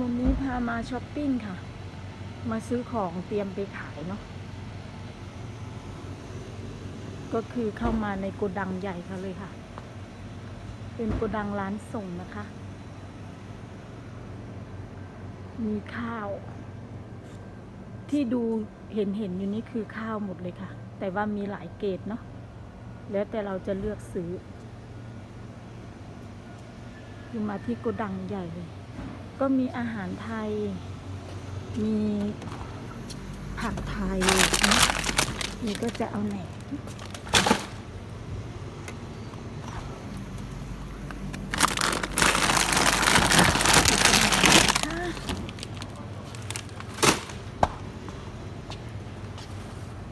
วันนี้พามาช้อปปิ้งค่ะ มาซื้อของเตรียมไปขายเนาะ ก็คือเข้ามาในโกดังใหญ่ค่ะเลยค่ะ เป็นโกดังร้านส่งนะคะ มีข้าว ที่ดูเห็นเห็นอยู่นี่คือข้าวหมดเลยค่ะ แต่ว่ามีหลายเกรดเนาะ แล้วแต่เราจะเลือกซื้อ คือมาที่โกดังใหญ่เลย ก็มีอาหารไทย มีผักไทยนะนี่ก็จะเอาแหนม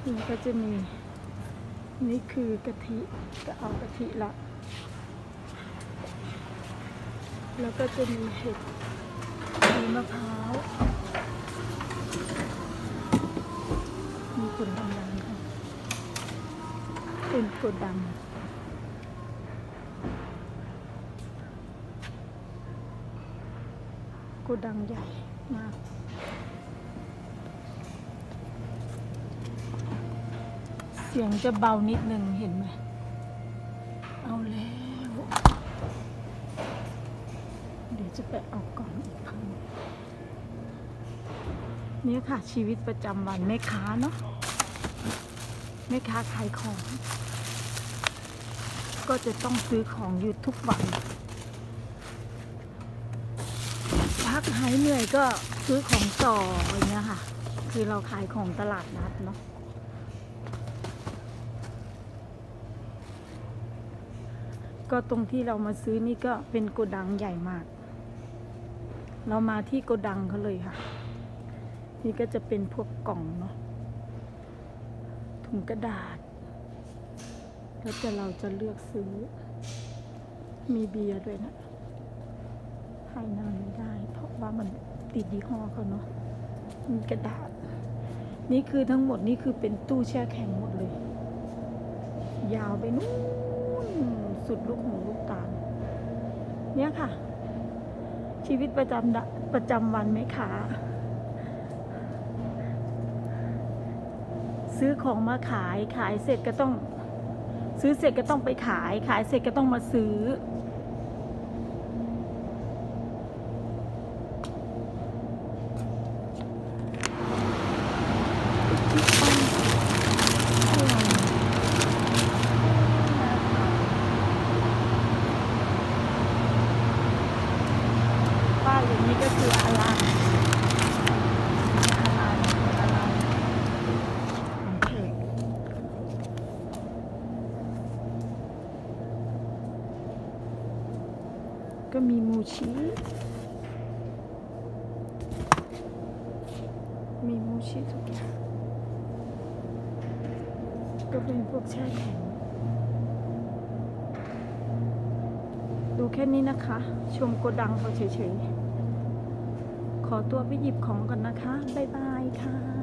นี่ก็จะมี นี่คือกะทิ ก็เอากะทิละ แล้วก็จะมีเห็ดมีมะพร้าว มีคนทำร้านค่ะเป็นกดดังโกดังใหญ่มากเสียงจะเบานิดนึงเห็นไหม เอาแล้ว เดี๋ยว จะไปเอากล่องอีกครั้งเนี่ยค่ะชีวิตประจำวันแม่ค้าเนาะแม่ค้าขายของ ก็จะต้องซื้อของอยู่ทุกวันพักหายเหนื่อยก็ซื้อของต่ออย่างเงี้ยค่ะ คือเราขายของตลาดนัดเนาะก็ตรงที่เรามาซื้อนี่ก็เป็นโกดังใหญ่มาก เรามาที่โกดังเขาเลยค่ะ นี่ก็จะเป็นพวกกล่องเนาะถุงกระดาษ แล้วแต่เราจะเลือกซื้อ มีเบียร์ด้วยนะให้นานไม่ได้ เพราะว่ามันติดยี่ห้อเขาเนาะมีกระดาษ นี่คือทั้งหมดนี่คือเป็นตู้แช่แข็งหมดเลย ยาวไปนู้นสุดลูกหูลูกตาเนี่ยค่ะ ชีวิตประจำประจำวันไหมคะซื้อของมาขายขายเสร็จก็ต้อง ซื้อเสร็จก็ต้องไปขาย ขายเสร็จก็ต้องมาซื้อ ป้ายอย่างนี้ ก็คืออลาอาลาอาลานของเขตก็มีมูชิมีมูชิทุกอย่างก็เป็นพวกแช่แข็งดูแค่นี้นะคะ ชมโกดังเขาเฉยๆ ขอตัวไปหยิบของก่อนนะคะ บ๊ายบายค่ะ